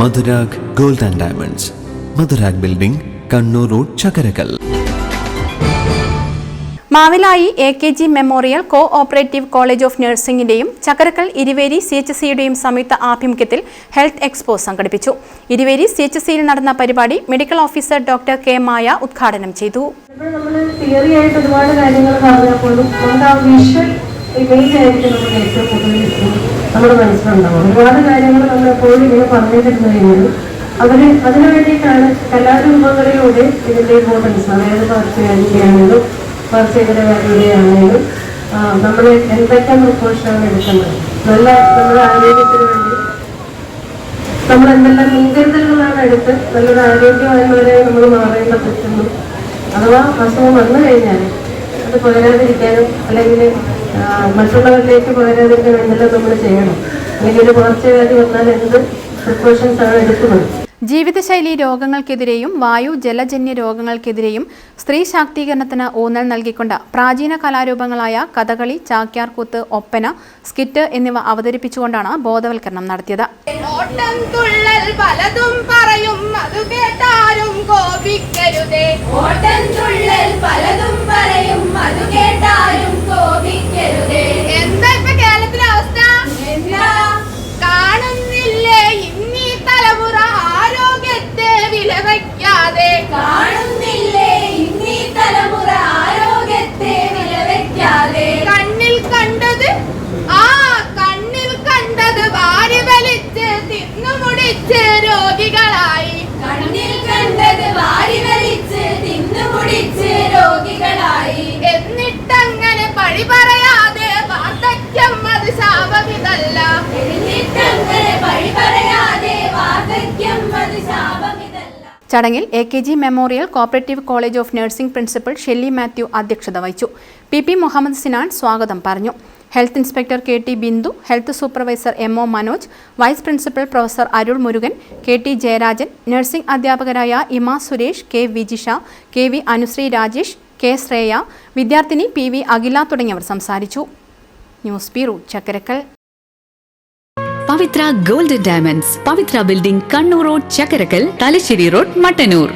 Madhurag gold and diamonds. Madhurag building Kannur road Chakkarakkal. Mavilayi A K G memorial cooperative college of നഴ്സിംഗിന്റെയും Chakkarakkal Iruveri C H സിയുടെയും സംയുക്ത ആഭിമുഖ്യത്തിൽ health expo സംഘടിപ്പിച്ചു. Iruveri C H സിയിൽ നടന്ന പരിപാടി medical officer doctor K Maya ഉദ്ഘാടനം ചെയ്തു. ഇപ്പോൾ നമ്മൾ തിയറി ആയിട്ട് ഒരുപാട് കാര്യങ്ങൾ പറഞ്ഞപ്പോഴും നമുക്ക് ആ വിഷ്വൽ നമ്മുടെ മനസ്സിലുണ്ടാവും. ഒരുപാട് കാര്യങ്ങൾ നമ്മൾ എപ്പോഴും ഇങ്ങനെ പറഞ്ഞിരുന്നു കഴിഞ്ഞാൽ അവർ അതിനു വേണ്ടിയിട്ടാണ് കലാരൂപങ്ങളിലൂടെ ഇതിന്റെ ഇമ്പോർട്ടൻസ് അതായത് പാർശ്വകാരിയാണെങ്കിലും പാർശ്വകരകാരിയുടെയാണെങ്കിലും നമ്മൾ എന്തൊക്കെ പ്രിക്കോഷനാണ് എടുക്കുന്നത് നല്ല നമ്മുടെ ആരോഗ്യത്തിന് വേണ്ടി നമ്മൾ എന്തെല്ലാം മുൻകരുതലുകളാണ് എടുത്ത് നല്ലൊരു ആരോഗ്യവാന്മാരെ നമ്മൾ മാറേണ്ട പറ്റുന്നു അഥവാ അസുഖം വന്നു കഴിഞ്ഞാൽ അത് പകരാതിരിക്കാനും അല്ലെങ്കിൽ മറ്റുള്ളവരിലേക്ക് പകരാതിരിക്കാൻ എന്തെല്ലാം നമ്മൾ ചെയ്യണം. അല്ലെങ്കിൽ ഒരു പകർച്ചവ്യാധി വന്നാൽ എന്ത് പ്രിക്കോഷൻസ് ആണ് എടുക്കുന്നത്? ജീവിതശൈലി രോഗങ്ങൾക്കെതിരെയും വായു ജലജന്യ രോഗങ്ങൾക്കെതിരെയും സ്ത്രീ ശാക്തീകരണത്തിന് ഊന്നൽ നൽകിക്കൊണ്ട് പ്രാചീന കലാരൂപങ്ങളായ കഥകളി ചാക്യാർകൂത്ത് ഒപ്പന സ്കിറ്റ് എന്നിവ അവതരിപ്പിച്ചുകൊണ്ടാണ് ബോധവൽക്കരണം നടത്തിയത്. പലതും പറയും അത് കേട്ടാരും കോപിക്കരുതേ. ഓട്ടം തുള്ളൽ രോഗികളായി. കണ്ണിൽ കണ്ടത് വാരി വലിച്ച് തിന്നുമുടിച്ച് രോഗികളായി. എന്നിട്ടങ്ങനെ പഴി പറയാതെ വാർദ്ധക്യം അത് ശാപമിതല്ല എന്നിട്ടങ്ങനെ പഴി പറയാതെ വാർദ്ധക്യം അത് ശാപമിതല്ല ചടങ്ങിൽ A K G memorial cooperative college of nursing principal Shelly Mathew അധ്യക്ഷത വഹിച്ചു. പി പി മുഹമ്മദ് സിനാൻ സ്വാഗതം പറഞ്ഞു. Health inspector K T Bindu health supervisor M O Manoj vice principal professor Arul Murugan K T Jayarajan nursing അധ്യാപകരായ Ima Suresh K Vijisha K V Anushree Rajesh K Shreya വിദ്യാർത്ഥിനി P V Akhila തുടങ്ങിയവർ സംസാരിച്ചു. News bureau Chakkarakkal. Pavithra golden diamonds Pavithra building Kannur road Chakkarakkal Thalassery road Mattannur.